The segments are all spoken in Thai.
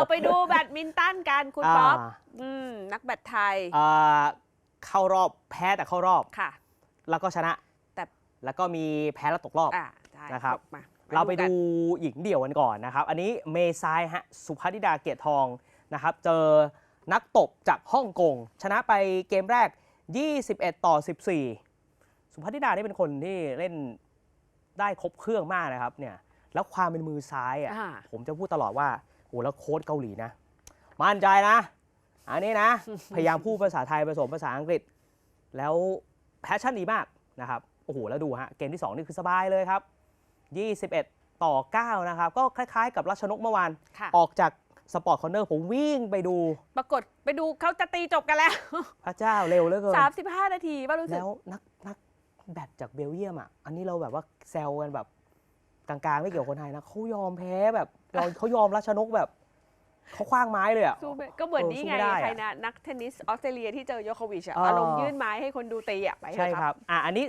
เอาไปดูแบดมินตันกันคุณป๊อปาอืมนักแบดไทยอ่าเข้ารอบแพ้แต่เข้ารอบค่ะ แล้วก็ชนะแต่แล้วก็มีแพ้แล้วตกรอบอ่าได้นะครับมาเราไปกันดูหญิงเดี่ยวกันก่อนนะครับ อันนี้เมซายฮะสุภัทธิดาเกียรติทองนะครับ เจอนักตบจากฮ่องกง ชนะไปเกมแรก 21 ต่อ 14 สุภัทธิดานี่เป็นคนที่เล่นได้ครบเครื่องมากนะครับเนี่ยแล้วความเป็นมือซ้ายอะอ่าผมจะพูดตลอดว่า โอ้แล้วโค้ชเกาหลีนะ มั่นใจนะ อันนี้นะ พยายามพูดภาษาไทยผสมภาษาอังกฤษ แล้วแพชชั่นดีมากนะครับ โอ้โห แล้วดูฮะ เกมที่ 2 นี่คือสบายเลยครับ 21 ต่อ 9 นะครับ ก็คล้ายๆกับรัชนกเมื่อวานค่ะออกจากสปอร์ตคอร์เนอร์ผมวิ่งไปดู ปรากฏไปดูเขาจะตีจบกันแล้ว พระเจ้าเร็วเหลือเกิน35 นาทีว่ารู้สึก แล้วนักนักแบดจากเบลเยียมอะ อันนี้เราแบบว่าแซวกันแบบ กลางๆ ไม่เกี่ยวกับคนไทยนะเขายอมแพ้แบบยอมเขายอมรัชนกแบบเขาคว้างไม้เลยอะ สู้ไม่ก็เหมือนเออนี่สู้ไงไม่ได้อะ ใครนะนักเทนนิสออสเตรเลียที่เจอโยโควิชอะเอออ อารมณ์ยื่นไม้ให้คนดูตีอะไปเถอะใช่ครับ อะ อันนี้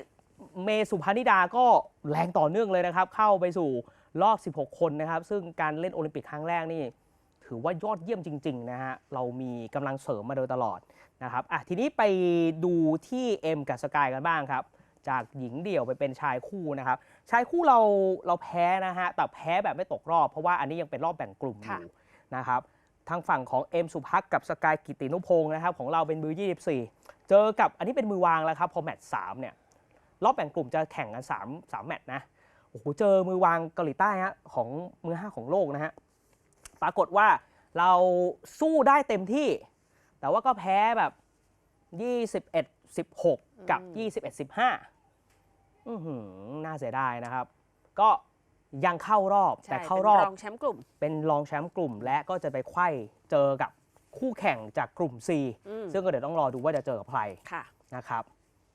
เมสุพานิดาก็แรงต่อเนื่องเลยนะครับ เข้าไปสู่รอบ 16 คนนะครับ ซึ่งการเล่นโอลิมปิกครั้งแรกนี่ ถือว่ายอดเยี่ยมจริง ๆ นะฮะ เรามีกำลังเสริมมาโดยตลอดนะครับ อะ ทีนี้ไปดูที่เอ็มกับสกายกันบ้างครับ จากหญิงเดี่ยวไปเป็นชายคู่นะครับ ชายคู่เราเราแพ้นะฮะแต่แพ้แบบไม่ตกรอบ เพราะว่าอันนี้ยังเป็นรอบแบ่งกลุ่มอยู่นะครับทางฝั่งของเอ็มสุพักกับสกายกิตินุพงศ์นะครับของเราเป็นมือ 24 เจอกับอันนี้เป็นมือวางแล้วครับพอแมตช์3เนี่ยรอบแบ่งกลุ่มจะแข่งกัน3 3แมตช์นะโอ้โหเจอมือวางเกาหลีใต้ฮะของมือ 5 ของโลกนะฮะปรากฏว่าเราสู้ได้เต็มที่ แต่ว่าก็แพ้แบบ 21 16 กับ 21 15 อื้อหือน่าเสียดายนะครับ ก็ยังเข้ารอบใช่แต่เข้ารอบป็นรองแชมป์กลุ่ม เป็นรองแชมป์กลุ่ม และก็จะไปไขว้เจอกับคู่แข่งจากกลุ่ม C อืมซึ่งก็เดี๋ยวต้องรอดูว่าจะเจอกับใครค่ะนะครับ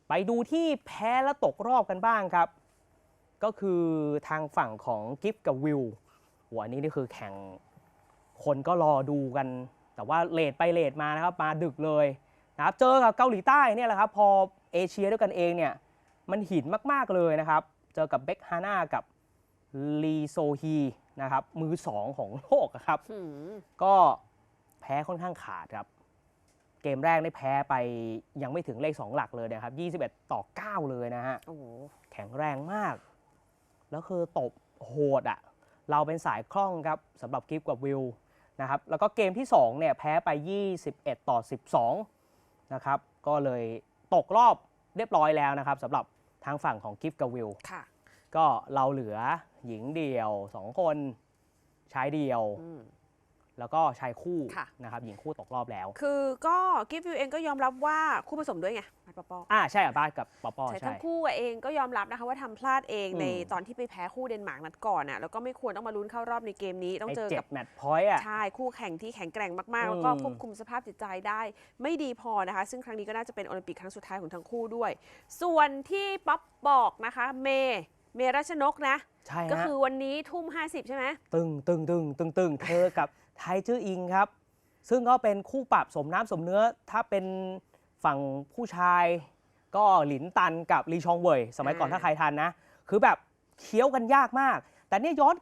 ไปดูที่แพ้และตกรอบกันบ้างครับ ก็คือทางฝั่งของกิฟกับวิวหัวอันนี้นี่คือแข่งคนก็รอดูกัน แต่ว่าเลทไปเลทมานะครับ มาดึกเลยนะครับ เจอกับเกาหลีใต้เนี่ยแหละครับ พอเอเชียด้วยกันเองเนี่ย มันหินมาก ๆ เลยนะครับ เจอกับเบคฮาน่ากับลีโซฮีนะครับ มือสองของโลกอะครับอืมก็แพ้ค่อนข้างขาดครับ เกมแรกได้แพ้ไปยังไม่ถึงเลข 2 หลักเลยนะครับ 21 ต่อ 9 เลยนะฮะโอ้โหแข็งแรงมาก แล้วคือตบโหดอะ่ะ เราเป็นสายคล่องครับสำหรับกิฟกับวิวนะครับ แล้วก็เกมที่ 2 เนี่ยแพ้ไป 21 ต่อ 12 นะครับ ก็เลยตกรอบเรียบร้อยแล้วนะครับสำหรับ ทางฝั่งของกิฟกับวิวค่ะ ก็เราเหลือหญิงเดี่ยว 2 คนชายเดี่ยว อืม แล้วก็ชายคู่ค่ะ นะครับหญิงคู่ตกรอบแล้วคือก็กิฟต์วิวเองก็ยอมรับว่าคู่ผสมด้วยไงมัดปอปออ่าใช่อะบ้านกับปอปอใช่ใช่ทั้งคู่เองก็ยอมรับนะคะว่าทำพลาดเองอืม ในตอนที่ไปแพ้คู่เดนมาร์กนัดก่อนอะแล้วก็ไม่ควรต้องมาลุ้นเข้ารอบในเกมนี้ต้องไอ้เจอเจ็กัดบ แมตช์พอยต์อะ ใช่คู่แข่งที่แข็งแกร่งมากๆอืมแล้วก็ควบคุมสภาพจิตใจได้ ไม่ดีพอนะคะ ซึ่งครั้งนี้ก็น่าจะเป็นโอลิมปิกครั้งสุดท้ายของทั้งคู่ด้วย ส่วนที่ป๊อปบอกนะคะ เมย์เมรัชนกนะ ใช่ก็ฮะคือวันนี้ทุ่ม 50 ใช่ไหม ตึงตึงตึงตึงตึงเธอกับ ไทจื้ออิงครับ ซึ่งก็เป็นคู่ปรับสมน้ำสมเนื้อ ถ้าเป็นฝั่งผู้ชาย ก็หลินตันกับลีชองเวย สมัยก่อนอ่าถ้าใครทันนะ คือแบบเคี้ยวกันยากมาก แต่เนี่ยย้อน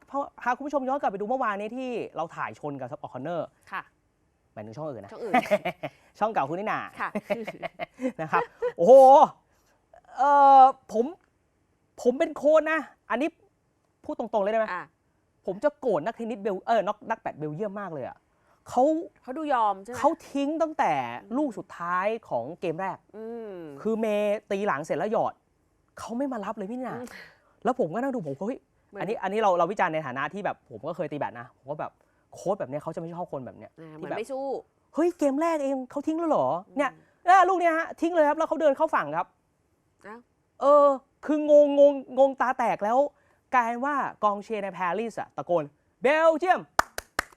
พาคุณผู้ชมย้อนกลับไปดูเมื่อวานนี้ที่เราถ่ายชนกับซับออคอนเนอร์ค่ะหมายถึงช่องอื่นนะ ช่องอื่น ช่องเก่าคุณนี่นาค่ะ นะครับ โอ้โห เออผม ผมเป็นโค้ชนะ อันนี้พูดตรงๆเลยได้ไหมอะ ผมจะโกรธนักเทนนิสเบลเออนักนักแบดเบลเยียมมากเลยอะเขาเขาดูยอมใช่ไหมเขาทิ้งตั้งแต่ลูกสุดท้ายของเกมแรกอืมคือเมย์ตีหลังเสร็จแล้วหยอดเขาไม่มารับเลยพี่นาอืมแล้วผมก็นั่งดูผมก็เฮ้ยเหมือนอันนี้อันนี้เราเราวิจารณ์ในฐานะที่แบบผมก็เคยตีแบดนะผมก็แบบโค้ชแบบเนี้ยเขาจะไม่ชอบคนแบบเนี้ยอ่าเหที่มือนแบบไม่สู้เฮ้ยเกมแรกเองเขาทิ้งแล้วเหรอเนี่ยเออลูกเนี้ยฮะทิ้งเลยครับแล้วเขาเดินเข้าฝั่งครับอ้าวเออคืองงงงงงตาแตกแล้ว กลายเป็นว่ากองเชียร์ในปารีสอะตะโกนเบลเจียม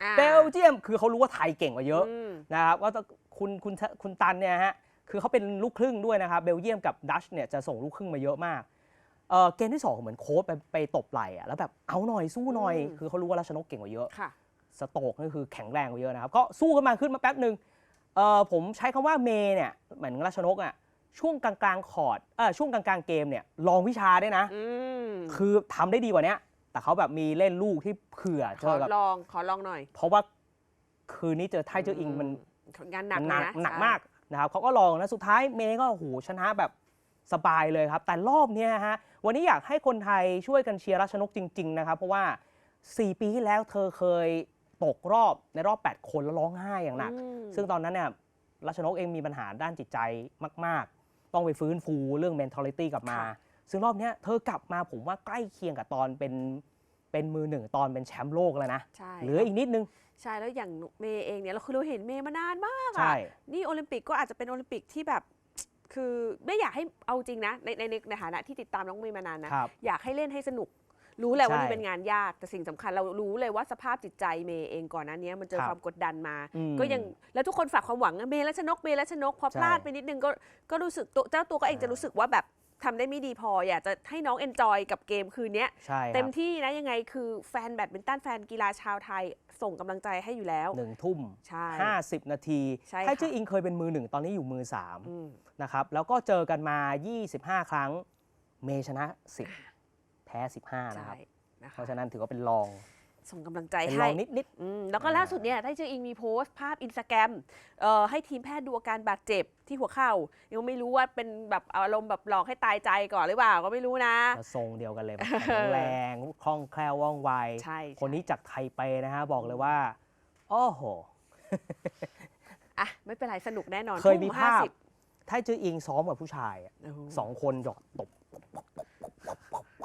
อ่าเบลเจียมคือเขารู้ว่าไทยเก่งกว่าเยอะมนะครับก็ต้องคุณคุณคุณตันเนี่ยฮะคือเขาเป็นลูกครึ่งด้วยนะครับเบลเยียมกับดัชเนี่ยจะส่งลูกครึ่งมาเยอะมากเออเกมที่สองเหมือนโค้ชไปไปตบไหล่อะแล้วแบบเอาหน่อยสู้หน่อยอืมคือเขารู้ว่าราชนกเก่งกว่าเยอะค่ะสโตกนี่คือแข็งแรงกว่าเยอะนะครับก็สู้กันมาขึ้นมาแป๊บหนึ่งเออผมใช้คำว่าเมย์เนี่ยเหมือนราชนกอะ ช่วงกลางๆคอร์ดเออช่วงกลางๆเกมเนี่ยลองวิชาด้วยนะอืมคือทำได้ดีกว่าเนี้ย แต่เขาแบบมีเล่นลูกที่เผื่อขเจออกับลองขอลองหน่อยเพราะว่าคืนนี้เจอไทเจออิงมัน งานหนักหนักนะหนักใช่มากนะครับเขาก็ลองนะสุดท้ายเมย์ก็โอ้โหชนะแบบสบายเลยครับ แต่รอบเนี้ยฮะวันนี้อยากให้คนไทยช่วยกันเชียร์รัชนกจริง ๆ นะครับ เพราะว่า 4 ปีที่แล้วเธอเคยตกรอบในรอบ 8 คนแล้วร้องไห้อย่างหนักอืมซึ่งตอนนั้นเนี่ยรัชนกเองมีปัญหาด้านจิตใจมากๆ ต้องไปฟื้นฟูเรื่อง mentality กลับมาค่ะซึ่งรอบเนี้ยเธอกลับมาผมว่าใกล้เคียงกับตอนเป็นเป็นมือหนึ่งตอนเป็นแชมป์โลกแล้วนะใช่เหลืออีกนิดนึงใช่แล้วอย่างเมย์เองเนี่ยเราคือเราเห็นเมย์มานานมากใช่อะนี่โอลิมปิกก็อาจจะเป็นโอลิมปิกที่แบบคือไม่อยากให้เอาจริงนะในในในในฐานะที่ติดตามน้องเมย์มานานนะครับอยากให้เล่นให้สนุก รู้แหละว่าใช่นี่เป็นงานยากแต่สิ่งสำคัญเรารู้เลยว่าสภาพจิตใจเมย์เองก่อนหน้านี้มันเจอครับความกดดันมา อืมก็ยังแล้วทุกคนฝากความหวังนะเมย์และชนกเมย์และชนกพอใช่พลาดไปนิดนึงก็ก็รู้สึกตัวเจ้าตัวก็เองอ่าจะรู้สึกว่าแบบทำได้ไม่ดีพออยากจะให้น้องเอนจอยกับเกมคืนเนี้ยใช่ครับเต็มที่นะยังไงคือแฟนแบดมินตันแฟนกีฬาชาวไทยส่งกำลังใจให้อยู่แล้ว หนึ่งทุ่มใช่50นาทีใช่ไทค่ะเจออิงเคยเป็นมือหนึ่งตอนนี้อยู่มืออืม3นะครับแล้วก็เจอกันมา 25 ครั้ง เมย์ชนะ 10 แพ้ 15 นะใช่ครับ นะเพคะราะฉะนั้นถือว่าเป็นรอง ส่งกำลังใจเป็นรให้องนิดนิดอืมแล้วก็อ่าล่าสุดเนี่ยไทเจออิงมีโพสต์ภาพอินสตาแกรมเอ่อให้ทีมแพทย์ดูอาการบาดเจ็บที่หัวเข่ายังไม่รู้ว่าเป็นแบบอารมณ์แบบหลอกให้ตายใจก่อนหรือเปล่าก็ไม่รู้นะ ๆ แล้วทรงเดียวกันเลยแบบแข็งแรงคล่องแคล่วว่องไว ใช่คนนี้จากไทเปนะฮะ บอกเลยว่า โอ้โห อะไม่เป็นไรสนุกแน่นอนเคยมีทุ่ภาพ 50ไทเจออิงซ้อมกับผู้ชายอะโอ้โหสองคนหยอกตบ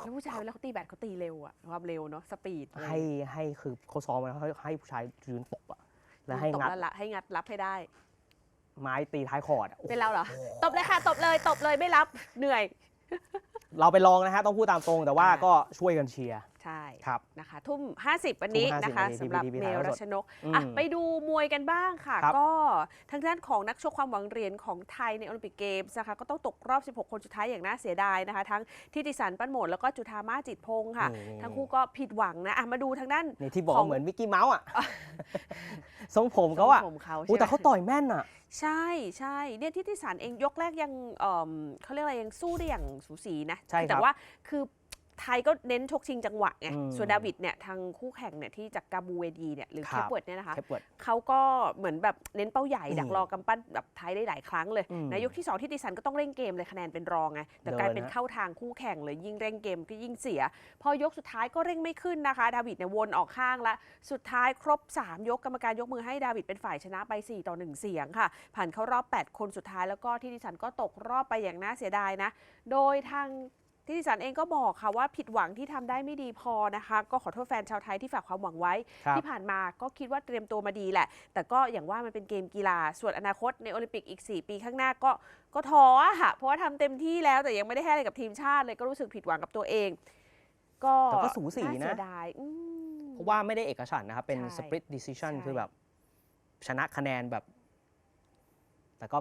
แล้วผู้ชายเวลาเขาตีแบดเขาตีเร็วอะความเร็วเนาะสปีดอะไรให้ให้คือเขาซ้อมแล้วให้ให้ผู้ชายยืนตบอะแล้วให้ตบงัดแล้วละให้งัดรับให้ได้ ไม้ตีท้ายคอร์ดอะโอ้โหเป็นเราเหรอ ตบเลยค่ะ ตบเลยตบเลยไม่รับเหนื่อย เราไปลองนะฮะต้องพูดตามตรงแต่ว่าอ่า ก็ช่วยกันเชียร์ ใช่ครับนะคะทุ่ม 50 วันนี้ทุ่ม50นะคะวันนี้สำหรับที่เมถ่ายลทอดสดรัชนกอืมอะไปดูมวยกันบ้างค่ะ ครับก็ทางด้านของนักชกความหวังเหรียญของไทยในโอลิมปิกเกมส์นะคะก็ต้องตกรอบ 16 คนสุดท้ายอย่างน่าเสียดายนะคะ ทั้งทิติสันปั้นโหมดแล้วก็จุธามาจิตพงศ์ค่ะนี่ทั้งคู่ก็ผิดหวังนะอะมาดูทางด้าน นี่ที่บอกของ เหมือนมิกกี้เมาส์อะ ทรงผมเขาอะทรงผมเขาอู้ใช่ไหมแต่เขาต่อยแม่นอะ ใช่ใช่เนี่ยทิติสันเองยกแรกยังเอิ่มเขาเรียกอะไรยังสู้ได้อย่างสูสีนะใช่ครับ แต่ว่าคือ ไทยก็เน้นชกชิงจังหวะไงอืมส่วนดาวิดเนี่ยทางคู่แข่งเนี่ยที่จากกาบูเวดีเนี่ยหรือคเครับปเวิร์ดเนี่ยนะคะ แคปเวิร์ดเขาก็เหมือนแบบเน้นเป้าใหญ่อืมดักรอกำปั้นแบบไทยได้หลายครั้งเลยอืมนายกที่ 2 ที่ติสันก็ต้องเร่งเกมเลยคะแนนเป็นรองไงแต่เดินกลายเป็นนะเข้าทางคู่แข่งเลยยิ่งเร่งเกมก็ยิ่งเสีย พอยกสุดท้ายก็เร่งไม่ขึ้นนะคะ ดาวิดเนี่ยวนออกข้างละสุดท้ายครบ 3 ยกกรรมการยกมือให้ดาวิดเป็นฝ่ายชนะไป4ต่อ1เสียงค่ะ ผ่านเข้ารอบ 8 คนสุดท้ายแล้วก็ที่ดิสันก็ตกรอบไปอย่างน่าเสียดายนะ โดยทาง ที่ดิสันเองก็บอกค่ะว่าผิดหวังที่ทำได้ไม่ดีพอนะคะ ก็ขอโทษแฟนชาวไทยที่ฝากความหวังไว้ครับที่ผ่านมาก็คิดว่าเตรียมตัวมาดีแหละ แต่ก็อย่างว่ามันเป็นเกมกีฬา ส่วนอนาคตในโอลิมปิกอีก 4 ปีข้างหน้าก็ก็ท้ออะค่ะ เพราะว่าทำเต็มที่แล้วแต่ยังไม่ได้ให้อะไรกับทีมชาติเลยก็รู้สึกผิดหวังกับตัวเอง ก็แต่ก็สูสีนะาเสียดายอืมเพราะว่าไม่ได้เอกฉันท์นะครับเป็นใช่ split decision ใช่คือแบบชนะคะแนนแบบ แต่ก็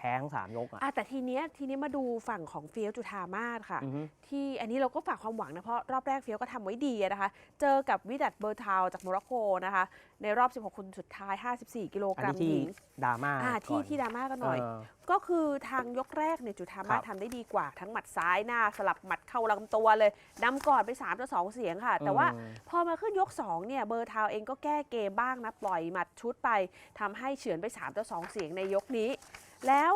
แพ้ทั้งสามยกอะ อะแต่ทีเนี้ยทีนี้มาดูฝั่งของเฟียวจุธามาศค่ะ อือฮึ ที่อันนี้เราก็ฝากความหวังนะ เพราะรอบแรกเฟียวก็ทำไว้ดีอะนะคะ เจอกับวิดัตเบอร์ทาวจากโมร็อกโกนะคะ ในรอบ 16 คนสุดท้าย 54 กิโลอักนรันี้มที่หญิงดราม่าอ่าที่ก่อนที่ดราม่ากันหน่อยเออก็คือทางยกแรกเนี่ยจุธามาครับทำได้ดีกว่า ทั้งหมัดซ้ายหน้า สลับหมัดเข้าลำตัวเลยนำก่อนไป3ต่อ2เสียงค่ะ แต่ว่าอืม พอมาขึ้นยก 2 เนี่ย เบอร์ทาวเองก็แก้เกมบ้างนะ ปล่อยหมัดชุดไปทำให้เฉือนไป3ต่อ2เสียงในยกนี้ แล้ว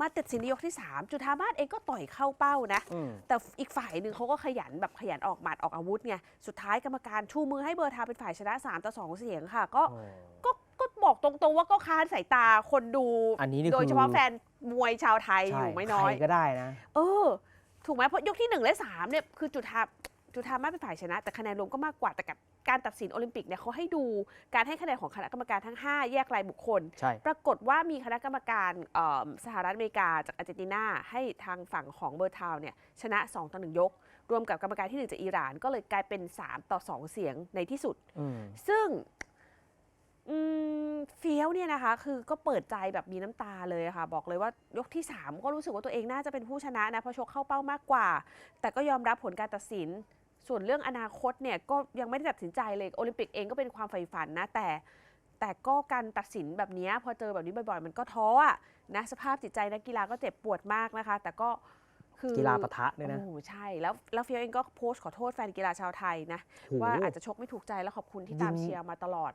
มาตัดสินในยกที่ 3 จุธามาศเองก็ต่อยเข้าเป้านะอืมแต่อีกฝ่ายหนึ่งเขาก็ขยันแบบขยันออกหมัดออกอาวุธไง สุดท้ายกรรมการชูมือให้เบอร์ทาวเป็นฝ่ายชนะ 3 ต่อ 2 เสียงค่ะ ก็โอ้ก็ก็บอกตรงๆว่าก็ค้านสายตาคนดู อันนี้นี่โดยคือเฉพาะแฟนมวยชาวไทยอใช่ยู่ไม่น้อยใครก็ได้นะ เออ ถูกไหมเพราะยกที่ 1 และ 3 เนี่ย คือจุธาจุธามาเป็นฝ่ายชนะ แต่คะแนนรวมก็มากกว่าแต่กับ การตัดสินโอลิมปิกเนี่ยเขาให้ดูการให้คะแนนของคณะกรรมการทั้ง 5 แยกรายบุคคล ใช่ ปรากฏว่ามีคณะกรรมการเอิ่มสหรัฐอเมริกาจากอาร์เจนตินา ให้ทางฝั่งของเบอร์ทาวน์เนี่ยชนะ 2 ต่อ 1 ยก รวมกับกรรมการที่ 1 จากอิหร่าน ก็เลยกลายเป็น 3 ต่อ 2 เสียงในที่สุด อืม ซึ่งอืมเฟี้ยวเนี่ยนะคะ คือก็เปิดใจแบบมีน้ำตาเลยอะค่ะ บอกเลยว่ายกที่ 3 ก็รู้สึกว่าตัวเองน่าจะเป็นผู้ชนะนะ เพราะชกเข้าเป้ามากกว่า แต่ก็ยอมรับผลการตัดสิน ส่วนเรื่องอนาคตเนี่ยก็ยังไม่ได้ตัดสินใจเลยโอลิมปิกเองก็เป็นความใฝ่ฝันนะแต่แต่ก็การตัดสินแบบเนี้ยพอเจอแบบนี้บ่อยๆ มันก็ท้ออะนะสภาพจิตใจนักกีฬาก็เจ็บปวดมากนะคะ แต่ก็คือกีฬาปะทะด้วยนะโอ้ใช่แล้วแล้วเฟียวเองก็โพสต์ขอโทษแฟนกีฬาชาวไทยนะโอ้โหว่าอาจจะชกไม่ถูกใจแล้วขอบคุณที่ตามยิงเชียร์มาตลอด